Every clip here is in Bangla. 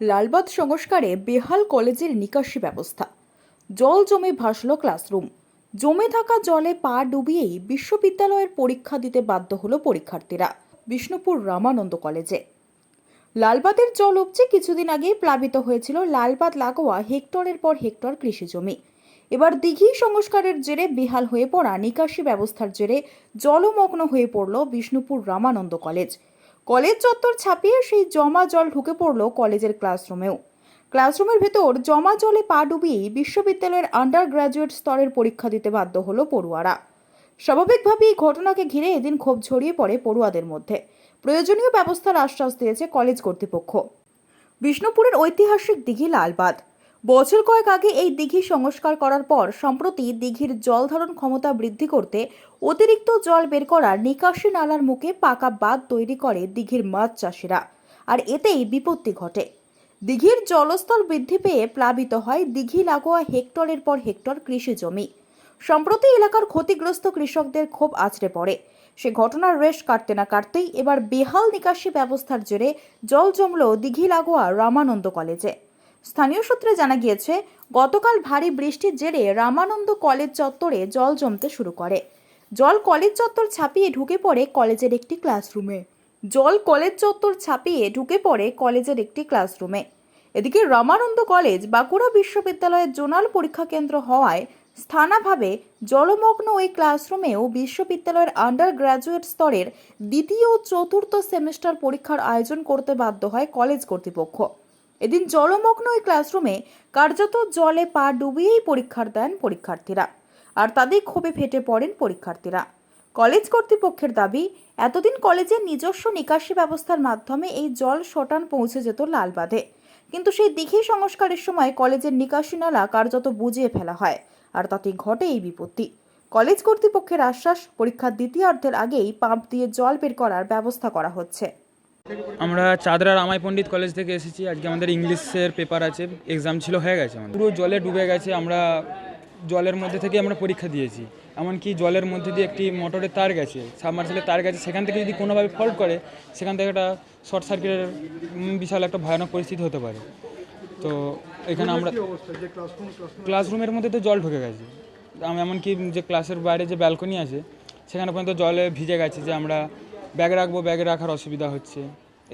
লালবাদ সংস্কারে বেহাল কলেজের নিকাশি ব্যবস্থা। জল জমে ভাসল ক্লাসরুম। জমে থাকা জলে পা ডুবিয়েই বিশ্ববিদ্যালয়ের পরীক্ষা দিতে বাধ্য হলো পরীক্ষার্থীরা বিষ্ণুপুর রামানন্দ কলেজে। লালবাদের জল উপচে কিছুদিন আগেই প্লাবিত হয়েছিল লালবাদ লাগোয়া হেক্টরের পর হেক্টর কৃষি জমি। এবার দিঘি সংস্কারের জেরে বেহাল হয়ে পড়া নিকাশি ব্যবস্থার জেরে জলমগ্ন হয়ে পড়ল বিষ্ণুপুর রামানন্দ কলেজ। কলেজ চত্বর ছাপিয়ে সেই জমা জল ঢুকে পড়ল কলেজের ক্লাসরুমেও। ক্লাসরুমের ভেতর জমা জলে পা ডুবিয়েই বিশ্ববিদ্যালয়ের আন্ডার গ্র্যাজুয়েট স্তরের পরীক্ষা দিতে বাধ্য হলো পড়ুয়ারা। স্বাভাবিকভাবেই ঘটনাকে ঘিরে এদিন ক্ষোভ ছড়িয়ে পড়ে পড়ুয়াদের মধ্যে। প্রয়োজনীয় ব্যবস্থার আশ্বাস দিয়েছে কলেজ কর্তৃপক্ষ। বিষ্ণুপুরের ঐতিহাসিক দিঘি লালবাদ বছর কয়েক আগে এই দিঘি সংস্কার করার পর সম্প্রতি দিঘির জল ধারণ ক্ষমতা বৃদ্ধি করতে অতিরিক্ত জল বের করার নিকাশি নালার মুখে পাকা বাঁধ তৈরি করে দিঘির মাছ চাষিরা। আর এতেই বিপত্তি ঘটে। দিঘির জলস্তর বৃদ্ধি পেয়ে প্লাবিত হয় দিঘি লাগোয়া হেক্টরের পর হেক্টর কৃষি জমি। সম্প্রতি এলাকার ক্ষতিগ্রস্ত কৃষকদের ক্ষোভ আছড়ে পড়ে। সে ঘটনার রেশ কাটতে না কাটতেই এবার বেহাল নিকাশি ব্যবস্থার জেরে জল জমল দিঘি লাগোয়া রামানন্দ কলেজে। স্থানীয় সূত্রে জানা গিয়েছে, গতকাল ভারী বৃষ্টির জেরে রামানন্দ কলেজ চত্বরে জল জমতে শুরু করে। জল কলেজ চত্বর ছাপিয়ে ঢুকে পড়ে কলেজের একটি ক্লাসরুমে। জল কলেজ চত্বর ছাপিয়ে ঢুকে পড়ে কলেজের একটি ক্লাসরুমে। এদিকে রামানন্দ কলেজ, বাঁকুড়া বিশ্ববিদ্যালয়ের জোনাল পরীক্ষা কেন্দ্র হওয়ায় স্থানাভাবে জলমগ্ন ওই ক্লাসরুমেও বিশ্ববিদ্যালয়ের আন্ডার গ্র্যাজুয়েট স্তরের দ্বিতীয় ও চতুর্থ সেমিস্টার পরীক্ষার আয়োজন করতে বাধ্য হয় কলেজ কর্তৃপক্ষ। এদিন জলমগ্ন ওই ক্লাসরুমে কার্যত জলে পা ডুবিয়েই পরীক্ষার দেন পরীক্ষার্থীরা। আর তাদের ক্ষোভে ফেটে পড়েন পরীক্ষার্থীরা। কলেজ কর্তৃপক্ষের দাবি, এতদিন কলেজের নিজস্ব নিকাশি ব্যবস্থার মাধ্যমে এই জল শটান পৌঁছে যেত লালবাঁধে। কিন্তু সেই দিঘি সংস্কারের সময় কলেজের নিকাশি নালা কার্যত বুঝিয়ে ফেলা হয়, আর তাতে ঘটে এই বিপত্তি। কলেজ কর্তৃপক্ষের আশ্বাস, পরীক্ষার দ্বিতীয়ার্ধের আগেই পাম্প দিয়ে জল বের করার ব্যবস্থা করা হচ্ছে। আমরা চাদরা রামাই পণ্ডিত কলেজ থেকে এসেছি। আজকে আমাদের ইংলিশের পেপার আছে। এক্সাম ছিল, হয়ে গেছে আমাদের। পুরো জলে ডুবে গেছে। আমরা জলের মধ্যে থেকে আমরা পরীক্ষা দিয়েছি। এমনকি জলের মধ্যে দিয়ে একটি মোটরের তার গেছে সাবমার্সেলের তার গেছে। সেখান থেকে যদি কোনোভাবে ফল্ট করে, সেখান থেকে একটা শর্ট সার্কিটের বিশাল একটা ভয়ানক পরিস্থিতি হতে পারে। তো এখানে আমরা ক্লাসরুমের মধ্যে তো জল ঢুকে গেছে। এমনকি যে ক্লাসের বাইরে যে ব্যালকনি আছে, সেখানে পর্যন্ত জলে ভিজে গেছে যে আমরা ব্যাগ রাখব, ব্যাগে রাখার অসুবিধা হচ্ছে।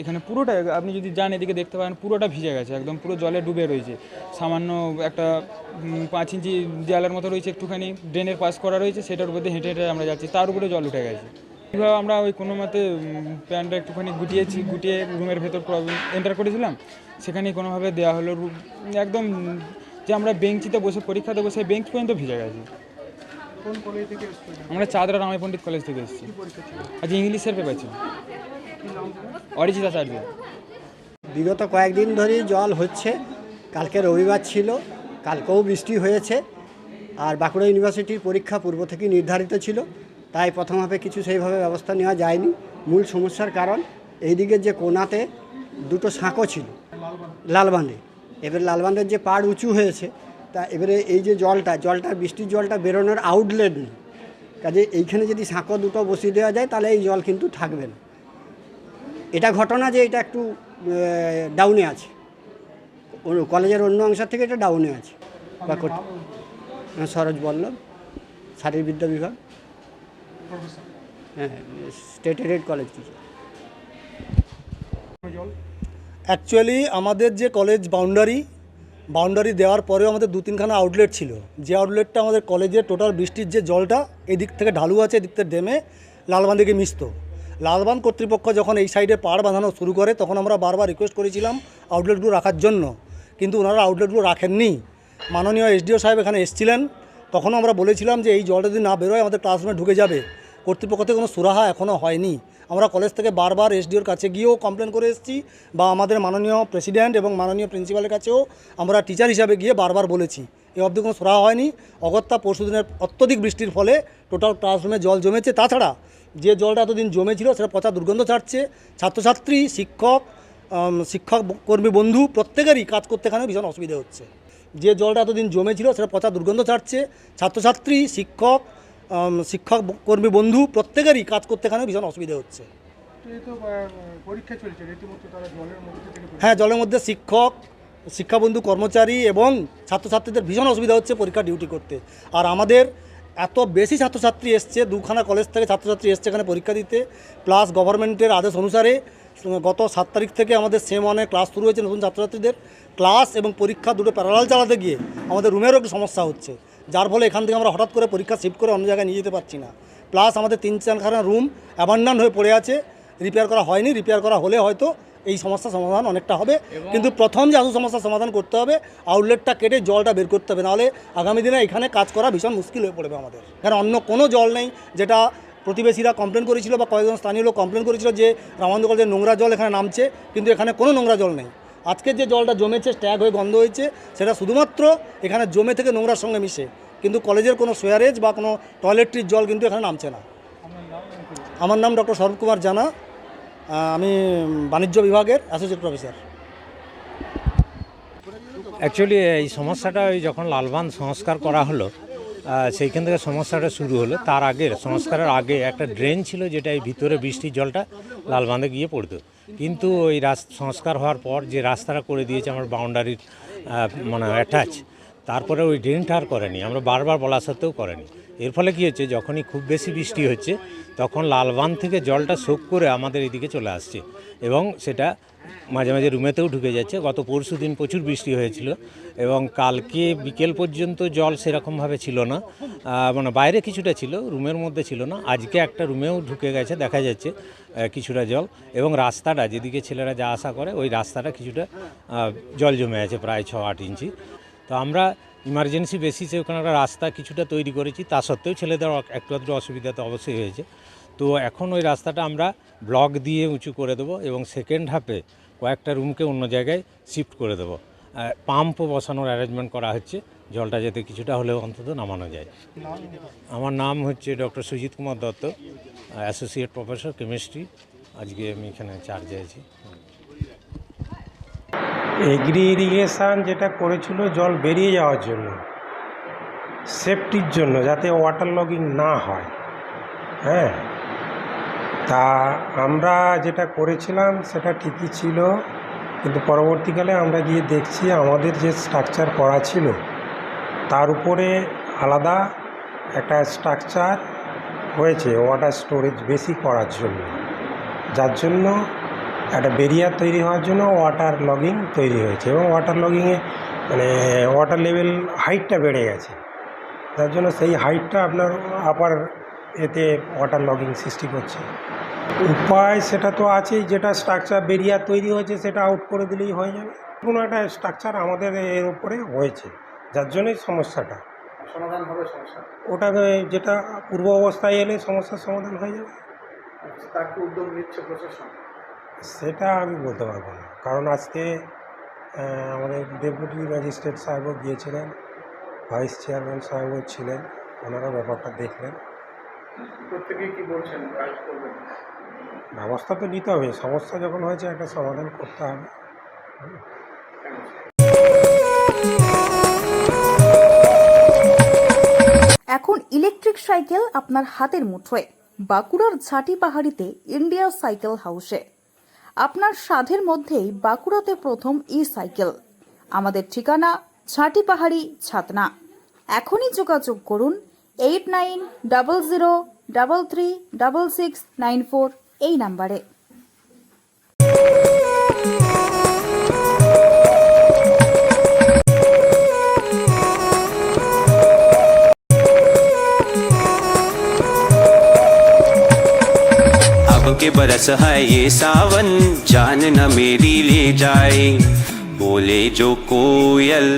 এখানে পুরোটা, আপনি যদি যান এদিকে দেখতে পারেন, পুরোটা ভিজে গেছে, একদম পুরো জলে ডুবে রয়েছে। সামান্য একটা পাঁচ ইঞ্চি দেয়ালের মতো রয়েছে একটুখানি, ড্রেনের পাস করা রয়েছে, সেটার উপর হেঁটে হেঁটে আমরা যাচ্ছি। তার উপরে জল উঠে গেছে। কীভাবে আমরা ওই কোনো মতে প্যান্টটা একটুখানি গুটিয়েছি, গুটিয়ে রুমের ভেতর প্রবলেম এন্টার করেছিলাম। সেখানে কোনোভাবে দেওয়া হলো একদম, যে আমরা বেঞ্চিতে বসে পরীক্ষা দেবো সেই বেঞ্চ পর্যন্ত ভিজে গেছে। কোন কলেজ থেকে এসছো আমরা চাঁদরা রামাই পণ্ডিত কলেজ থেকে এসেছি। আজ ইংলিশের পেপার ছিল। অরিজিৎ আচার্য বিগত কয়েকদিন ধরেই জল হচ্ছে। কালকে রবিবার ছিল কালকেও বৃষ্টি হয়েছে। আর বাঁকুড়া ইউনিভার্সিটির পরীক্ষা পূর্ব থেকেই নির্ধারিত ছিল। তাই প্রথম হাফে কিছু সেইভাবে ব্যবস্থা নেওয়া যায়নি। মূল সমস্যার কারণ এইদিকে যে কোনাতে দুটো সাঁকো ছিল লালবাঁধে। এবার লালবাঁধের যে পাড় উঁচু হয়েছে তা এবারে এই যে জলটা জলটা বৃষ্টির জলটা বেরোনোর আউটলেট নেই। কাজে এইখানে যদি সাঁকো দুটো বসিয়ে দেওয়া যায় তাহলে এই জল কিন্তু থাকবে না। এটা ঘটনা যে এটা একটু ডাউনে আছে। কলেজের অন্য অংশের থেকে এটা ডাউনে আছে। বা কোট- হ্যাঁ, সরোজ বল্লভ শারীরবিদ্যা বিভাগ। হ্যাঁ স্টেট এডেড কলেজ অ্যাকচুয়ালি আমাদের যে কলেজ বাউন্ডারি বাউন্ডারি দেওয়ার পরেও আমাদের দু তিনখানা আউটলেট ছিল। যে আউটলেটটা আমাদের কলেজের টোটাল বৃষ্টির যে জলটা এদিক থেকে ঢালু আছে, এদিক থেকে ডেমে লালবান দিকে মিশত। লালবান কর্তৃপক্ষ যখন এই সাইডে পাড় বাঁধানো শুরু করে, তখন আমরা বারবার রিকোয়েস্ট করেছিলাম আউটলেটগুলো রাখার জন্য। কিন্তু ওনারা আউটলেটগুলো রাখেননি। মাননীয় এসডিও সাহেব এখানে এসেছিলেন। তখনও আমরা বলেছিলাম যে এই জলটা যদি না বেরোয়, আমাদের ক্লাসরুমে ঢুকে যাবে। কর্তৃপক্ষ থেকে কোনো সুরাহা এখনও হয়নি। আমরা কলেজ থেকে বারবার এসডিওর কাছে গিয়েও কমপ্লেন করে এসেছি বা আমাদের মাননীয় প্রেসিডেন্ট এবং মাননীয় প্রিন্সিপালের কাছেও আমরা টিচার হিসাবে গিয়ে বারবার বলেছি। এ অবধি কোনো সুরাহা হয়নি। অগত্যা পরশুদিনের অত্যধিক বৃষ্টির ফলে টোটাল ক্লাসরুমে জল জমেছে। তাছাড়া যে জলটা এতদিন জমেছিল সেটা পচা দুর্গন্ধ ছাড়ছে। ছাত্রছাত্রী, শিক্ষক শিক্ষক কর্মী, বন্ধু প্রত্যেকেরই কাজ করতে এখানে ভীষণ অসুবিধা হচ্ছে। যে জলটা এতদিন জমেছিল সেটা পচা দুর্গন্ধ ছাড়ছে। ছাত্রছাত্রী, শিক্ষক শিক্ষক কর্মী বন্ধু প্রত্যেকেরই কাজ করতে এখানে ভীষণ অসুবিধা হচ্ছে। হ্যাঁ জলের মধ্যে শিক্ষক শিক্ষাবন্ধু কর্মচারী এবং ছাত্রছাত্রীদের ভীষণ অসুবিধা হচ্ছে পরীক্ষা ডিউটি করতে। আর আমাদের এত বেশি ছাত্রছাত্রী এসছে দুখানা কলেজ থেকে ছাত্রছাত্রী এসছে এখানে পরীক্ষা দিতে। প্লাস গভর্নমেন্টের আদেশ অনুসারে গত সাত তারিখ থেকে আমাদের সেম ওয়ানে ক্লাস শুরু হয়েছে নতুন ছাত্রছাত্রীদের। ক্লাস এবং পরীক্ষা দুটো প্যারালাল চালাতে গিয়ে আমাদের রুমেরও একটু সমস্যা হচ্ছে। যার ফলে এখান থেকে আমরা হঠাৎ করে পরীক্ষা শিফট করে অন্য জায়গায় নিয়ে যেতে পারছি না। প্লাস আমাদের তিন চারখানা রুম অ্যাবান্ডান হয়ে পড়ে আছে। রিপেয়ার করা হয়নি রিপেয়ার করা হলে হয়তো এই সমস্যার সমাধান অনেকটা হবে। কিন্তু প্রথম যে আসল সমস্যার সমাধান করতে হবে আউটলেটটা কেটে জলটা বের করতে হবে। নাহলে আগামী দিনে এখানে কাজ করা ভীষণ মুশকিল হয়ে পড়বে আমাদের। এখানে অন্য কোনো জল নেই যেটা প্রতিবেশীরা কমপ্লেন করেছিল বা কয়েকজন স্থানীয় লোক কমপ্লেন করেছিল যে রামানন্দ কলেজের নোংরা জল এখানে নামছে কিন্তু এখানে কোনো নোংরা জল নেই। আজকে যে জলটা জমেছে, স্ট্যাগ হয়ে গন্ধ হয়েছে, সেটা শুধুমাত্র এখানে জমে থেকে নোংরার সঙ্গে মিশে। কিন্তু কলেজের কোনো সোয়ারেজ বা কোনো টয়লেট্রির জল কিন্তু এখানে নামছে না। আমার নাম ডক্টর শরৎ কুমার জানা। আমি বাণিজ্য বিভাগের অ্যাসোসিয়েট প্রফেসর অ্যাকচুয়ালি এই সমস্যাটা ওই যখন লালবান সংস্কার করা হলো সেইখান থেকে সমস্যাটা শুরু হলো। তার আগে, সংস্কারের আগে একটা ড্রেন ছিল যেটা এই ভিতরে বৃষ্টির জলটা লালবাঁধে গিয়ে পড়তো। কিন্তু ওই রাস্তা সংস্কার হওয়ার পর যে রাস্তাটা করে দিয়েছে আমার বাউন্ডারির মানে অ্যাটাচ তারপরে ওই ড্রেনটা আর করেনি। আমরা বারবার বলা সত্ত্বেও করেনি। এর ফলে কী হচ্ছে, যখনই খুব বেশি বৃষ্টি হচ্ছে, তখন লালবান থেকে জলটা শোক করে আমাদের এদিকে চলে আসছে। এবং সেটা মাঝে মাঝে রুমেতেও ঢুকে যাচ্ছে। গত পরশু দিন প্রচুর বৃষ্টি হয়েছিল এবং কালকে বিকেল পর্যন্ত জল সেরকমভাবে ছিল না। মানে বাইরে কিছুটা ছিল, রুমের মধ্যে ছিল না। আজকে একটা রুমেও ঢুকে গেছে, দেখা যাচ্ছে কিছুটা জল। এবং রাস্তাটা, যেদিকে ছেলেরা যা আশা করে, ওই রাস্তাটা কিছুটা জল জমে আছে প্রায় ছ আট ইঞ্চি। তো আমরা ইমার্জেন্সি বেসিসে ওখানে একটা রাস্তা কিছুটা তৈরি করেছি। তা সত্ত্বেও ছেলেদের একটু আধটু অসুবিধা তো অবশ্যই হয়েছে। তো এখন ওই রাস্তাটা আমরা ব্লক দিয়ে উঁচু করে দেবো এবং সেকেন্ড হাফে কয়েকটা রুমকে অন্য জায়গায় শিফট করে দেবো। পাম্পও বসানোর অ্যারেঞ্জমেন্ট করা হচ্ছে, জলটা যাতে কিছুটা হলেও অন্তত নামানো যায়। আমার নাম হচ্ছে doctor Sujit Kumar Dutta associate professor chemistry আজকে আমি এখানে চার্জে আছি। এগ্রি ইরিগেশান যেটা করেছিল, জল বেরিয়ে যাওয়ার জন্য সেফটির জন্য, যাতে ওয়াটার লগিং না হয়। হ্যাঁ? তা আমরা যেটা করেছিলাম সেটা ঠিকই ছিল, কিন্তু পরবর্তীকালে আমরা গিয়ে দেখছি আমাদের যে স্ট্রাকচার করা ছিল, তার উপরে আলাদা একটা স্ট্রাকচার হয়েছে ওয়াটার স্টোরেজ বেশি করার জন্য। যার জন্য একটা বেরিয়ার তৈরি হওয়ার জন্য ওয়াটার লগিং তৈরি হয়েছে এবং ওয়াটার লগিংয়ে মানে ওয়াটার লেভেল হাইটটা বেড়ে গেছে। যার জন্য সেই হাইটটা আপনার আপার এতে ওয়াটার লগিং সৃষ্টি করছে। উপায় সেটা তো আছেই যেটা স্ট্রাকচার বেরিয়ার তৈরি হয়েছে সেটা আউট করে দিলেই হয়ে যাবে। কোনো একটা স্ট্রাকচার আমাদের এর উপরে হয়েছে যার জন্যই সমস্যাটা। সমাধান হবে সমস্যা। ওটা যেটা পূর্ব অবস্থায় এলে সমস্যার সমাধান হয়ে যাবে। তার কি উদ্যোগ নিচ্ছে প্রশাসন? সেটা আমি বলতে পারব না। কারণ আজকে আমাদের ডেপুটি ম্যাজিস্ট্রেট সাহেবও গিয়েছিলেন ভাইস চেয়ারম্যান সাহেবও ছিলেন ওনারা ব্যাপারটা দেখলেন। প্রত্যেকেই কি বলছেন কাজ করবেন? ব্যবস্থা তো নিতে হবে সমস্যা যখন হয়েছে একটা সমাধান করতে হবে। এখন ইলেকট্রিক সাইকেল আপনার হাতের মুঠোয় বাঁকুড়ার ঝাঁটি পাহাড়িতে ইন্ডিয়া সাইকেল হাউসে। আপনার সাধের মধ্যেই বাঁকুড়াতে প্রথম ই সাইকেল আমাদের ঠিকানা ঝাঁটি পাহাড়ি ছাতনা। এখনই যোগাযোগ করুন eight nine double zero double three double six nine four এই নাম্বারে अब के बरस है ये सावन जान न मेरी ले जाए बोले जो कोयल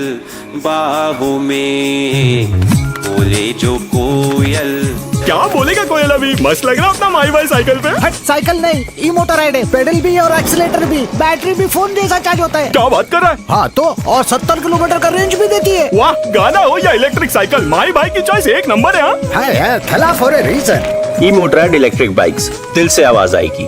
बाहों में बोले जो कोयल। क्या बोलेगा कोयल अभी? मस्त लग रहा अपना माई बाई साइकिल पे। हट साइकिल नहीं ई मोटर राइड है पेडल भी और एक्सीलेटर भी बैटरी भी फ़ोन जैसा चार्ज होता है। क्या बात कर रहा है? हाँ तो और सत्तर किलोमीटर का रेंज भी देती है। वाह गाना हो या इलेक्ट्रिक साइकिल माई बाई की चॉइस एक नंबर है हाँ। है है खिलाफ for a reason e motorad electric bikes दिल से आवाज़ आएगी।